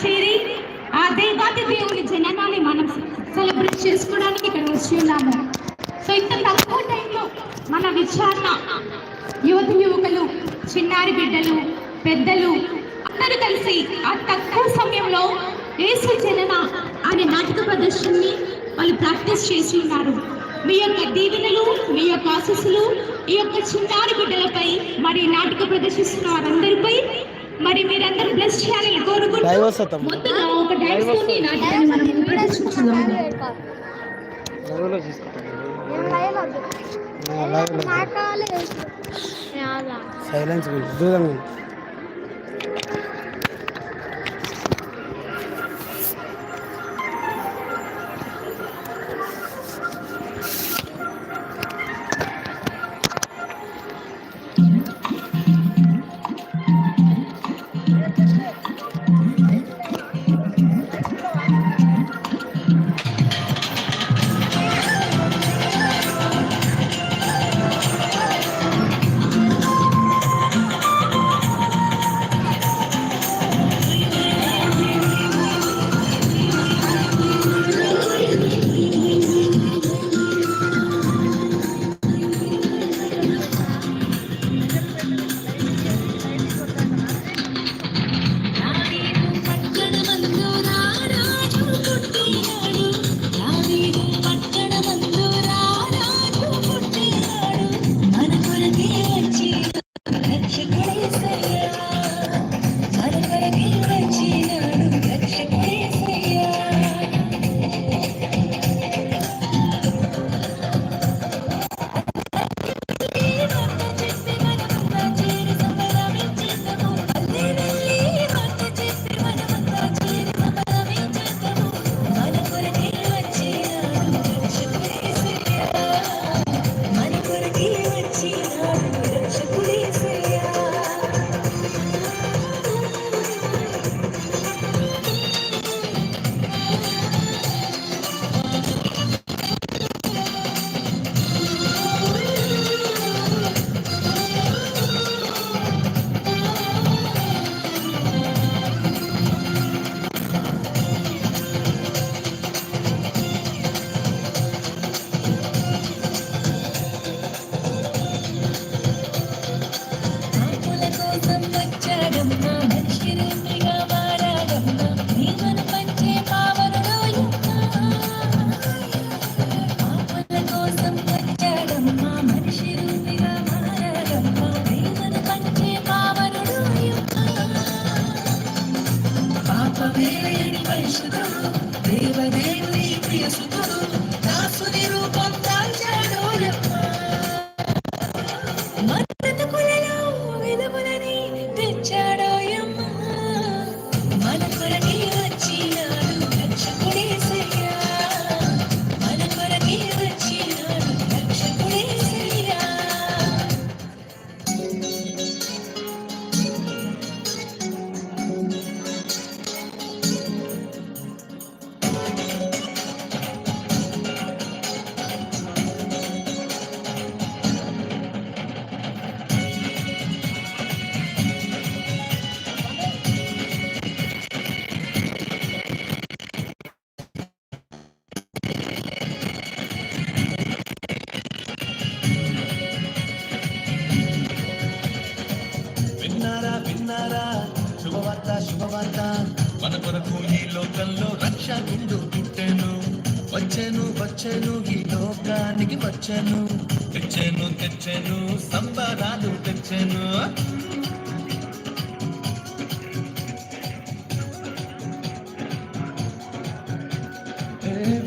చేరి ఆ దేవాది దేవుని జననాన్ని మనం సెలబ్రేట్ చేసుకోవడానికి ఇక్కడ వచ్చి ఉన్నాము. సో ఇంత తక్కువ టైంలో మన విచారణ యువత యువకులు చిన్నారి బిడ్డలు పెద్దలు అందరూ కలిసి ఆ తక్కువ సమయంలో ఏసు జనన అనే నాటక ప్రదర్శనని వాళ్ళు ప్రాక్టీస్ చేసి ఉన్నారు. మీ యొక్క దీవెనలు మీ యొక్క ఆశీస్సులు ఈ యొక్క చిన్నారి బిడ్డలపై మరి నాటక ప్రదర్శిస్తున్న వారందరిపై మరి మీరందరూ బ్లెస్ చేయాలని కోరుకుంటూ ముందుగా ఒక డాన్స్ తోని ఈ నాటకాన్ని మనం ప్రదర్శించుకుందాం లైవ్లో తీసుకుంటాం సైలెన్స్ దూరంగా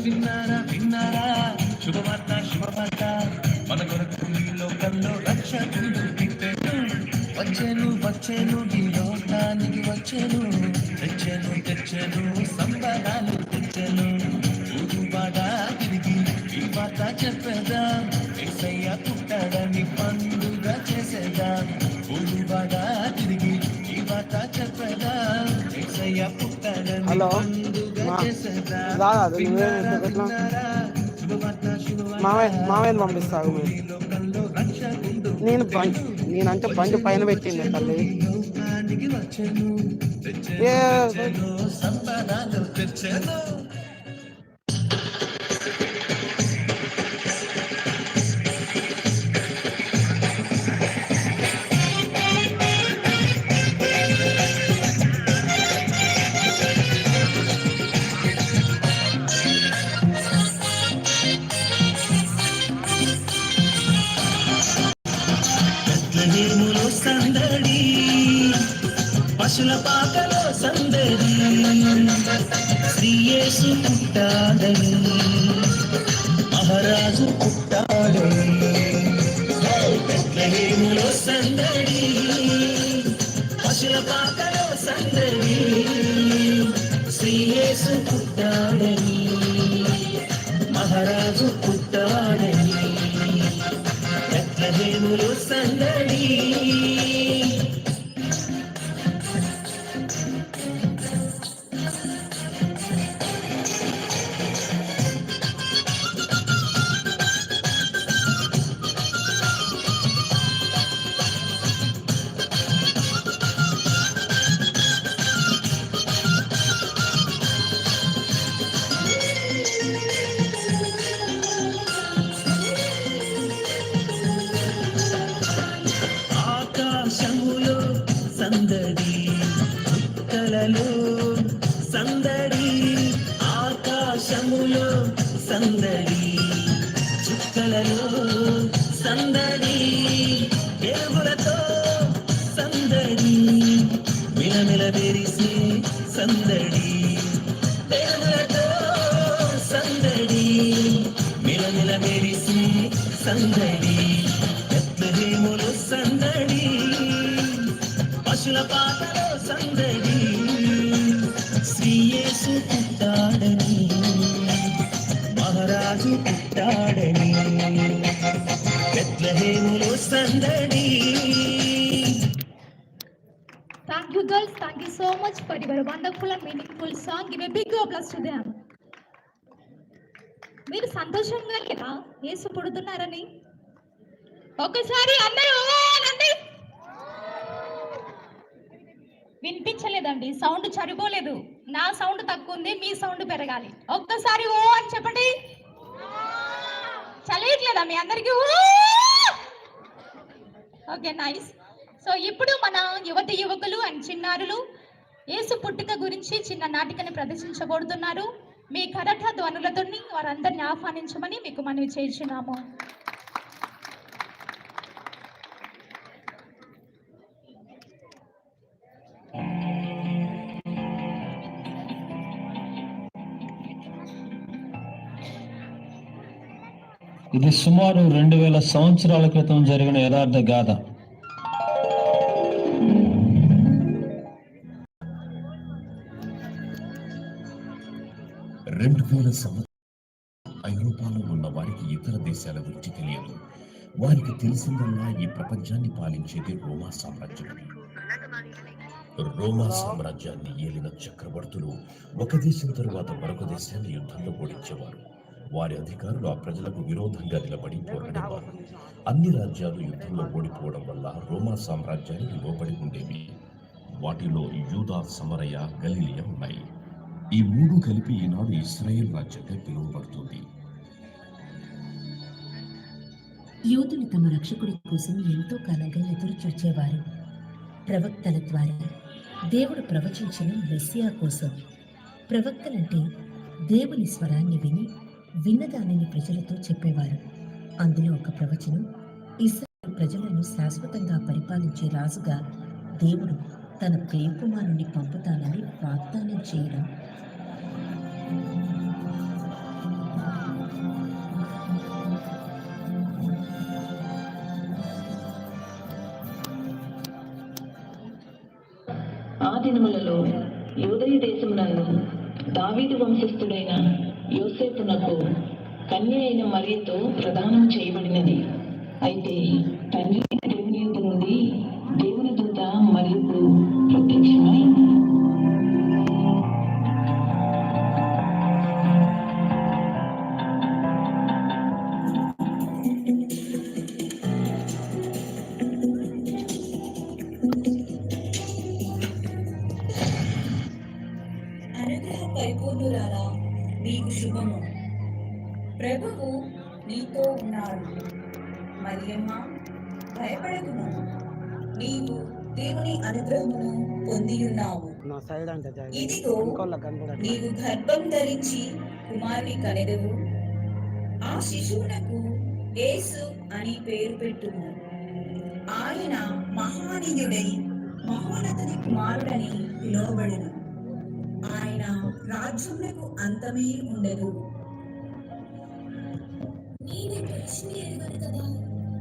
విన్నారా విన్నారా? శుభవార్త శుభవార్త. మన కొరకు ఈ లోకంలో రక్షకుడు పుట్టెను వచ్చెను వచ్చెను ఈ లోకానికి వచ్చెను. తెచ్చెను తెచ్చెను సంబరాలు తెచ్చెను. ఊరువాడ తిరిగి ఈ వార్త చెప్పేదా? ఏసయ్య పుట్టాడని పండుగ చేసేదా? ఊరువాడ తిరిగి ఈ వార్త చెప్పేదా? ఏసయ్య పుట్టాడని హలో. రాదా అది ఎట్లా? మామయ్య మామయ్యని పంపిస్తావు మీరు నేను బండి నేనంటే బండి పైన పెట్టింది తల్లి ఏ, పాకలో సందడి శ్రీయేసు పుట్టాడని మహారాజు పుట్టాడని బెత్లెహేములో సందడి పశుల పాకలో సందడి శ్రీయేసు పుట్టాడని మహారాజు పుట్టాడని బెత్లెహేములో సందడి. Thank you, girls. Thank you so much. For your wonderful and meaningful song. Give a big applause to them. మీరు సంతోషంగా లేదా ఏసు పుడుతున్నారని? ఒకసారి అందరూ అనండి. వినిపించలేదండి. సౌండ్ సరిపోలేదు నా సౌండ్ తక్కువ ఉంది. మీ సౌండ్ పెరగాలి. ఒక్కసారి ఓ అని చెప్పండి. చలియట్లేదా మీ అందరికి? Okay nice. సో ఇప్పుడు మన యువతి యువకులు అండ్ చిన్నారులు యేసు పుట్టుక గురించి చిన్న నాటికని ప్రదర్శించబోతున్నారు. మీ కరట ధ్వనులతో వారందరిని ఆహ్వానించమని మీకు మనవి చేస్తున్నాము. ఇది సుమారు రెండు వేల సంవత్సరాల క్రితం జరిగిన యథార్థ గాథ. రెండు వేల సంవత్సరాలు ఐరోపాలో ఉన్న వారికి ఇతర దేశాల గురించి తెలియదు. వారికి తెలిసిందల్లా ఈ ప్రపంచాన్ని పాలించేది రోమా సామ్రాజ్యం రోమా సామ్రాజ్యాన్ని ఏలిన చక్రవర్తులు ఒక దేశం తరువాత మరొక దేశాన్ని యుద్ధంలో ఓడించేవారు. వారి అధికారులు ఆ ప్రజలకు విరోధంగా నిలబడి పోరాడేవారు అన్ని రాజ్యాలు యుద్ధంలో ఓడిపోవడం వల్ల రోమా సామ్రాజ్యానికి లోబడి ఉండేవి. వాటిలో యూదా సమరయ గలీలియా ఉన్నాయి. ఈ మూడు కలిపి ఈనాడు ఇస్రాయేల్ రాజ్యంగా పిలువబడుతుంది. యూదులు తమ రక్షకుడి కోసం ఎంతో కాలంగా ఎదురు చూచేవారు ప్రవక్తల ద్వారా. దేవుడు ప్రవచించిన మెస్సియా కోసం. ప్రవక్తలంటే దేవుని స్వరాన్ని విని విన్నదానిని ప్రజలతో చెప్పేవారు. అందులో ఒక ప్రవచనం ఇస్రాయల్ ప్రజలను శాశ్వతంగా పరిపాలించే రాజుగా దేవుడు తన ప్రియకుమారుని పంపుతానని వాగ్దానం చేయడం. ఆ దినములలో యోదయ దేశమునందు దావీదు వంశస్థుడైన యోసేపునకు కన్య అయిన మరియతో ప్రదానం చేయబడినది. అయితే తండ్రి అనుగ్రహమును పొందియున్నావు. ఇదిగో. నీవు గర్భం ధరించి కుమారుని కనెదవు. ఆ శిశువునకు యేసు అని పేరు పెట్టుము. ఆయన మహానీయుడై మహోన్నతుని కుమారుడని పిలువబడును. ఆయన రాజ్యములకు అంతమే ఉండదు. నీవే పరిశుద్ధి ఎరుగను కదా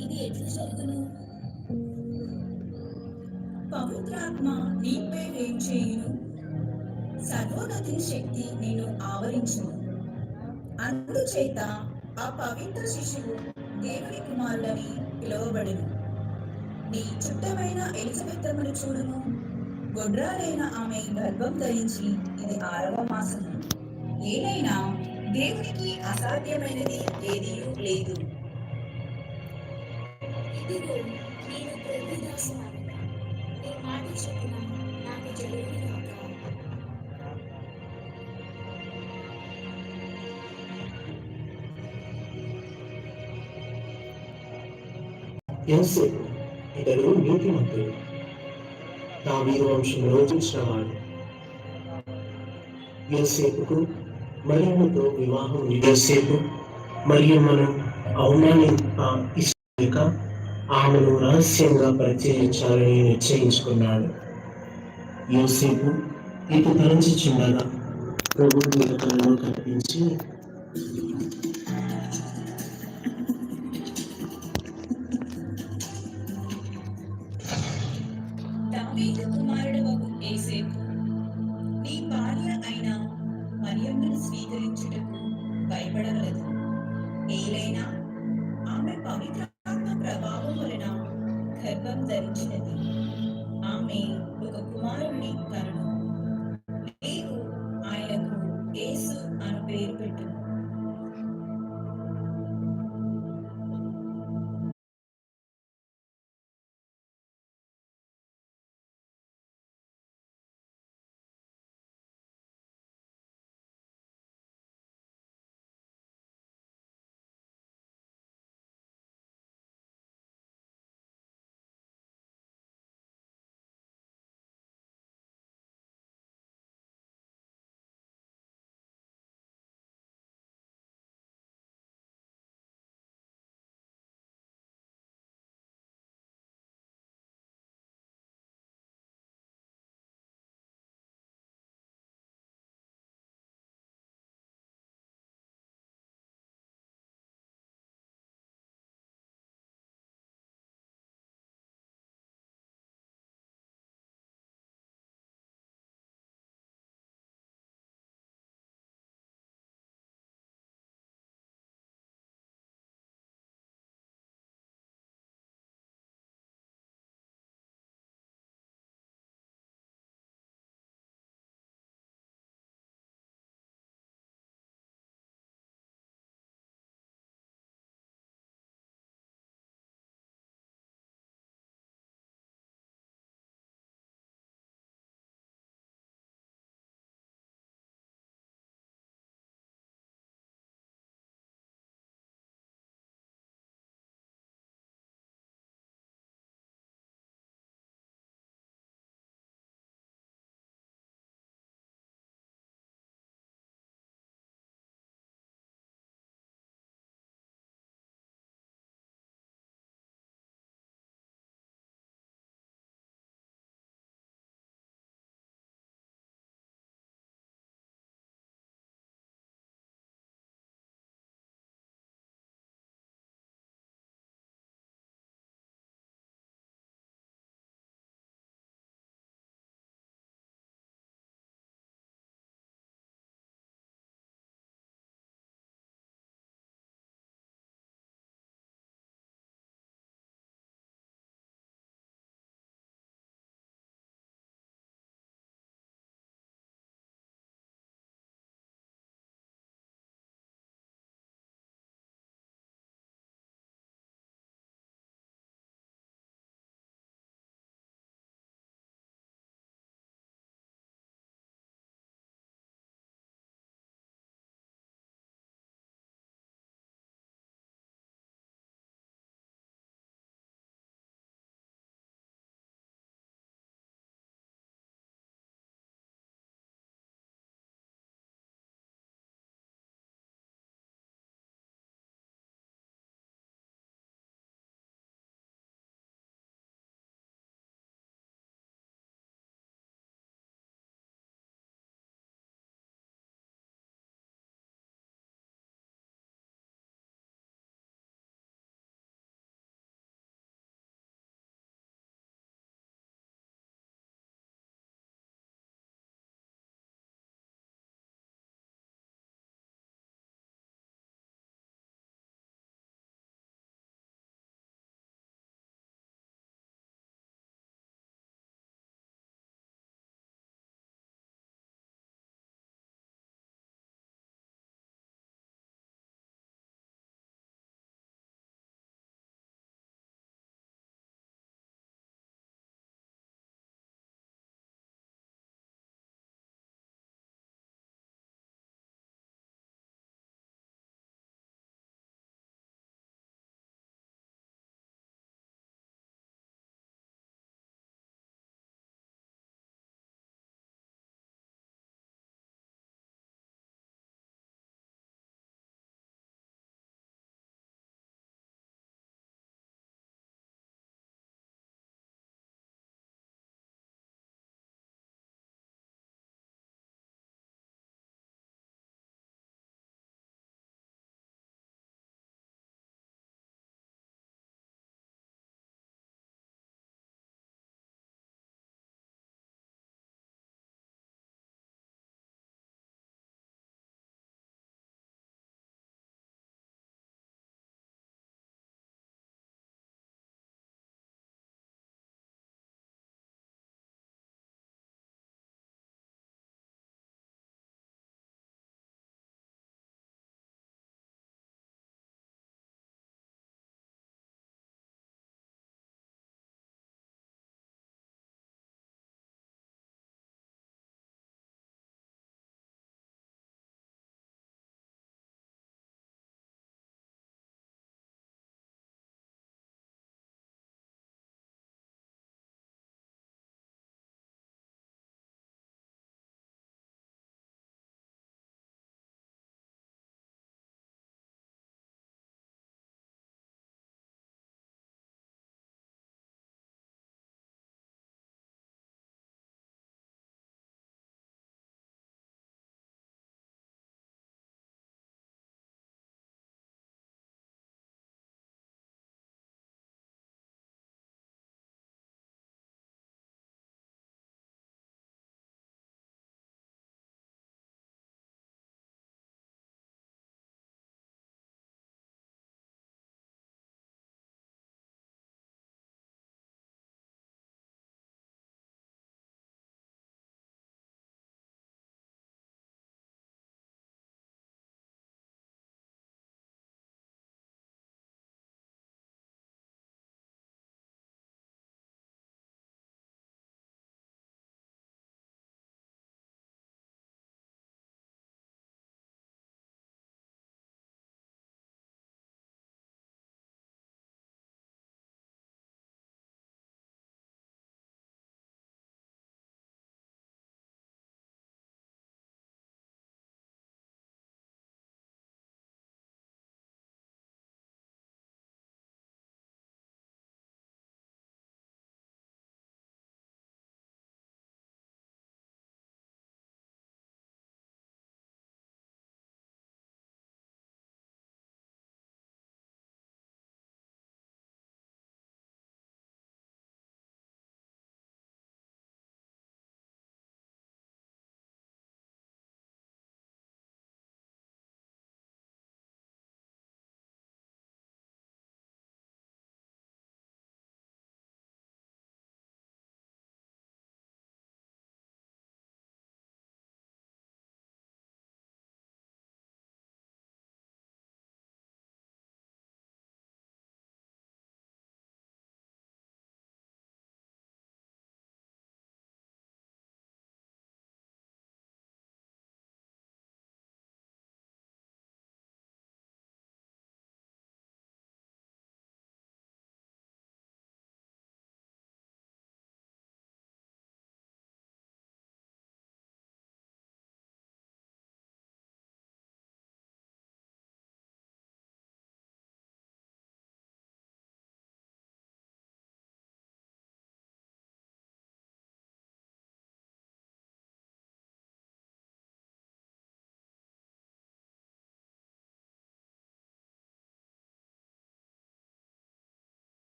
ఇది ఎట్లు జరుగును? పవిత్రాత్మ నీపై వేం చేయును. సర్వోన్నతి శక్తి నేను ఆవరించును. అందుచేత ఆ పవిత్ర శిశువు దేవుని కుమారుడని పిలువబడును. నీ చుట్టమైన ఎలిజబెత్తమును చూడును గొడ్రాలైన ఆమె గర్భం ధరించి ఇది ఆరవ మాసము ఏదైనా దేవునికి అసాధ్యమైనది ఏదీ లేదు. ఇదిగో నేను ప్రభుదాసురాలు. నీ మాట చొప్పున నాకు జరుగును గాక. యోసేపు ఇతడు నీతిమంతుడు దావీదు వంశంలో చూసినవాడు యోసేపుకు మరియమ్మతో వివాహం యోసేపు మరియమ్మను అవమానింప ఇష్టలేక ఆమెను రహస్యంగా పరిచయించాలని నిశ్చయించుకున్నాడు. యోసేపు ఇటు తలంచుచుండగా ప్రభు మీద కళ్ళు కనిపించి కుమారుడు నీ భార్య అయిన మరియమ్మను స్వీకరించుట